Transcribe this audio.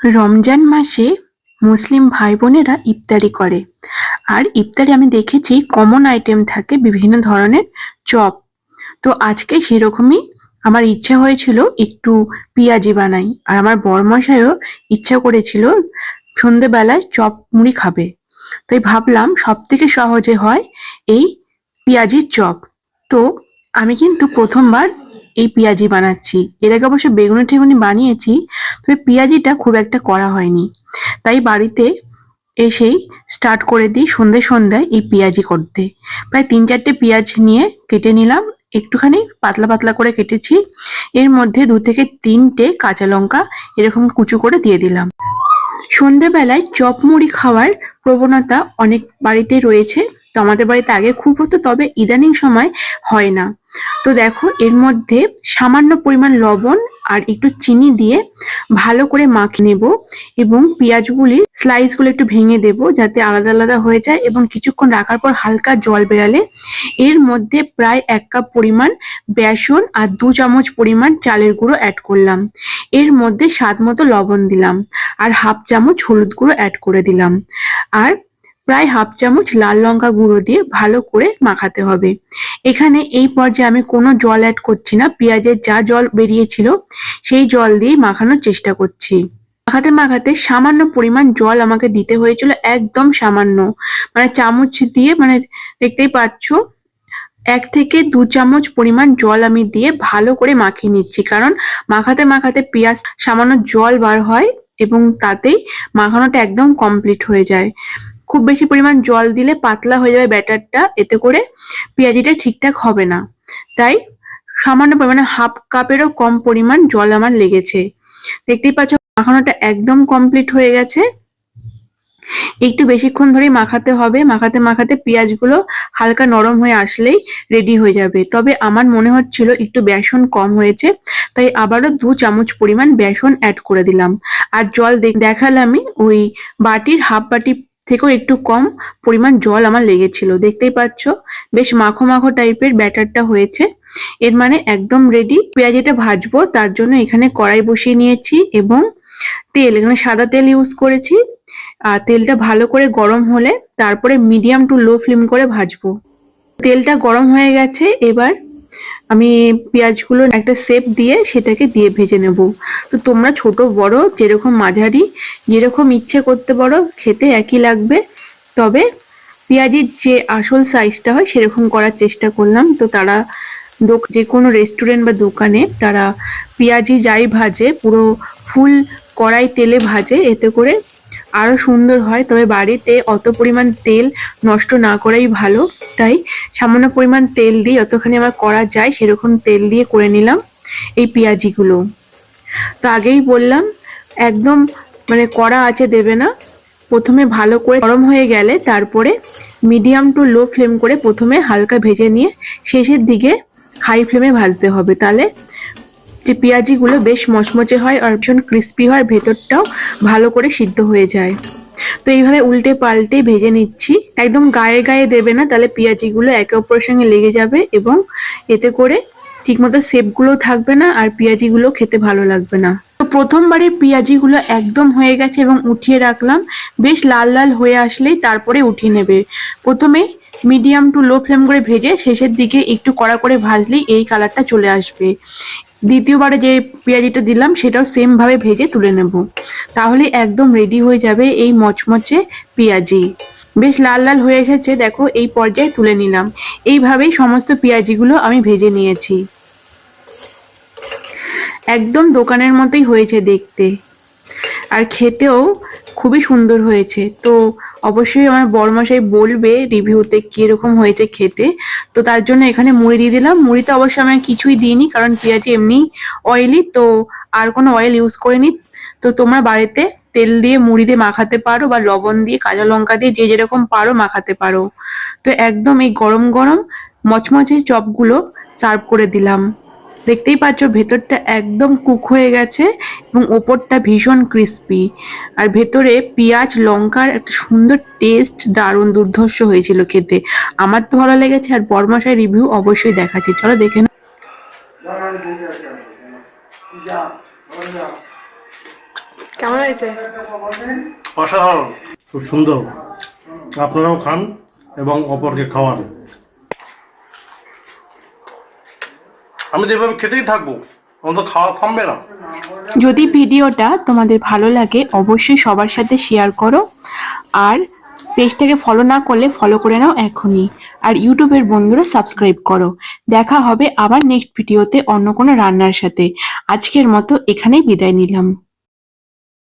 রমজান মাসে মুসলিম ভাই বোনেরা ইফতারি করে। আর ইফতারি আমি দেখেছি কমন আইটেম থাকে বিভিন্ন ধরনের চপ। তো আজকে সেরকমই আমার ইচ্ছা হয়েছিল একটু পেঁয়াজি বানাই। আর আমার বরমশাইও ইচ্ছা করেছিল সন্ধেবেলায় চপ মুড়ি খাবে। তাই ভাবলাম সব থেকে সহজে হয় এই পেঁয়াজির চপ। তো আমি কিন্তু প্রথমবার এই পেঁয়াজি বানাচ্ছি। এর আগে অবশ্য বেগুনি ঠেগুনি বানিয়েছি, তবে পেঁয়াজিটা খুব একটা করা হয়নি। তাই বাড়িতে এসেই স্টার্ট করে দিই সন্ধে সন্ধ্যায় এই পেঁয়াজি করতে। প্রায় তিন চারটে পেঁয়াজ নিয়ে কেটে নিলাম, একটুখানি পাতলা পাতলা করে কেটেছি। এর মধ্যে দু থেকে তিনটে কাঁচা লঙ্কা এরকম কুচু করে দিয়ে দিলাম। সন্ধেবেলায় চপ মুড়ি খাওয়ার প্রবণতা অনেক বাড়িতে রয়েছে। আমাদের বাড়িতে আগে খুব হতো, তবে ইদানিং সময় হয় না। তো দেখো, এর মধ্যে সামান্য পরিমাণ লবণ আর একটু চিনি দিয়ে ভালো করে মাখিয়ে নেব এবং পেঁয়াজগুলির স্লাইসগুলো একটু ভেঙে দেব যাতে আলাদা আলাদা হয়ে যায় এবং কিছুক্ষণ রাখার পর হালকা জল বেরালে এর মধ্যে প্রায় এক কাপ পরিমাণ বেসন আর দু চামচ পরিমাণ চালের গুঁড়ো অ্যাড করলাম। এর মধ্যে স্বাদ মতো লবণ দিলাম আর হাফ চামচ হলুদ গুঁড়ো অ্যাড করে দিলাম। আর প্রায় হাফ চামচ লাল লঙ্কা গুঁড়ো দিয়ে ভালো করে মাখাতে হবে। এখানে এই পর্যায়ে আমি কোনো জল অ্যাড করছি না, পেঁয়াজের যা জল বেরিয়েছিল সেই জল দিয়ে মাখানোর চেষ্টা করছি। মাখাতে মাখাতে সামান্য পরিমাণ জল আমাকে দিতে হয়েছিল, একদম সামান্য। মানে চামচ দিয়ে মানে দেখতেই পাচ্ছ, এক থেকে দু চামচ পরিমাণ জল আমি দিয়ে ভালো করে মাখিয়ে নিচ্ছি। কারণ মাখাতে মাখাতে পেঁয়াজ সামান্য জল বার হয় এবং তাতেই মাখানোটা একদম কমপ্লিট হয়ে যায়। খুব বেশি পরিমাণ জল দিলে পাতলা হয়ে যাবে ব্যাটারটা, এতে করে পেঁয়াজিটা ঠিকঠাক হবে না। তাই সামান্য পরিমাণে হাফ কাপেরও কম পরিমাণ জল আমার লেগেছে। দেখতেই পাচ্ছ, মাখানোটা একদম কমপ্লিট হয়ে গেছে। একটু বেশিক্ষণ ধরেই মাখাতে হবে। মাখাতে মাখাতে পেঁয়াজগুলো হালকা নরম হয়ে আসলেই রেডি হয়ে যাবে। তবে আমার মনে হচ্ছিল একটু বেসন কম হয়েছে, তাই আবারও দু চামচ পরিমাণ বেসন অ্যাড করে দিলাম। আর জল দেখালামই ওই বাটির হাফ বাটি থেকেও একটু কম পরিমাণ জল আমার লেগেছিল। দেখতেই পাচ্ছ, বেশ মাখো মাখো টাইপের ব্যাটারটা হয়েছে। এর মানে একদম রেডি পেঁয়াজিটা ভাজবো, তার জন্য এখানে কড়াই বসিয়ে নিয়েছি এবং তেল, এখানে সাদা তেল ইউজ করেছি। আর তেলটা ভালো করে গরম হলে তারপরে মিডিয়াম টু লো ফ্লেম করে ভাজবো। তেলটা গরম হয়ে গেছে, এবার আমি পেঁয়াজগুলো একটা শেপ দিয়ে সেটাকে দিয়ে ভেজে নেব। তো তোমরা ছোট, বড়, যেরকম মাঝারি, যেরকম ইচ্ছে করতে পারো, খেতে একই লাগবে। তবে পেঁয়াজির যে আসল সাইজটা হয়, সেরকম করার চেষ্টা করলাম। তো তারা যে কোনো রেস্টুরেন্ট বা দোকানে তারা পেঁয়াজি যাই ভাজে, পুরো ফুল কড়াই তেলে ভাজে, এতে করে আরও সুন্দর হয়, তবে বাড়িতে অত পরিমাণ তেল নষ্ট না করাই ভালো। তাই সামান্য পরিমাণ তেল দিয়ে যতখানি আমার করা যায় সেরকম তেল দিয়ে করে নিলাম এই পেঁয়াজিগুলো। তো আগেই বললাম, একদম মানে কড়া আছে দেবে না। প্রথমে ভালো করে গরম হয়ে গেলে তারপরে মিডিয়াম টু লো ফ্লেম করে প্রথমে হালকা ভেজে নিয়ে শেষের দিকে হাই ফ্লেমে ভাজতে হবে। তাহলে যে পেঁয়াজিগুলো বেশ মচমচে হয় আর ভীষণ ক্রিস্পি হয় ভেতরটাও ভালো করে সিদ্ধ হয়ে যায়। তো এইভাবে উল্টে পাল্টে ভেজে নিচ্ছি। একদম গায়ে গায়ে দেবে না, তাহলে পেঁয়াজিগুলো একে অপরের সঙ্গে লেগে যাবে এবং এতে করে ঠিকমতো শেপগুলো থাকবে না আর পেঁয়াজিগুলো খেতে ভালো লাগবে না। তো প্রথমবারের পেঁয়াজিগুলো একদম হয়ে গেছে এবং উঠিয়ে রাখলাম। বেশ লাল লাল হয়ে আসলেই তারপরে উঠিয়ে নেবে। প্রথমে মিডিয়াম টু লো ফ্লেম করে ভেজে শেষের দিকে একটু কড়া করে ভাজলেই এই কালারটা চলে আসবে। দ্বিতীয়বারে যে পেঁয়াজিটা দিলাম, সেটাও সেমভাবে ভেজে তুলে নেব। তাহলে একদম রেডি হয়ে যাবে এই মচমচে পেঁয়াজি। বেশ লাল লাল হয়ে এসেছে, দেখো, এই পর্যায়ে তুলে নিলাম। এইভাবেই সমস্ত পেঁয়াজিগুলো আমি ভেজে নিয়েছি। একদম দোকানের মতোই হয়েছে দেখতে। আর খেতেও খুবই সুন্দর হয়েছে। তো অবশ্যই আমার বড়মশাই বলবে রিভিউতে কীরকম হয়েছে খেতে। তো তার জন্য এখানে মুড়ি দিয়ে দিলাম। মুড়িতে অবশ্যই আমি কিছুই দিইনি, কারণ পেঁয়াজি এমনি অয়েলি তো আর কোনো অয়েল ইউজ করিনি। তো তোমরা বাড়িতে তেল দিয়ে মুড়ি দিয়ে মাখাতে পারো বা লবণ দিয়ে, কাঁচা লঙ্কা দিয়ে যে যেরকম পারো মাখাতে পারো। তো একদম এই গরম গরম মচমচে চপগুলো সার্ভ করে দিলাম। দেখতেই পাচ্ছ ভেতরটা একদম কুক হয়ে গেছে এবং ওপরটা ভীষণ ক্রিস্পি আর ভেতরে পেঁয়াজ লঙ্কার একটা সুন্দর টেস্ট দারুণ দুর্ধর্ষ হয়েছিল খেতে। আমার তো ভালো লেগেছে আর বরমাসায় রিভিউ অবশ্যই দেখাচ্ছি। চলো দেখে না কেমন হয়েছে? অসাধারণ। খুব সুন্দর। আপনারাও খান এবং অপরকে খাওয়ান। আমি তো এভাবে খেতেই থাকব যদি ভিডিওটা তোমাদের ভালো লাগে, অবশ্যই সবার সাথে শেয়ার করো। আর পেজটাকে ফলো না করলে ফলো করে নাও এখনই। আর ইউটিউবের বন্ধুরা সাবস্ক্রাইব করো। দেখা হবে আবার নেক্সট ভিডিওতে অন্য কোনো রান্নার সাথে। আজকের মতো এখানেই বিদায় নিলাম।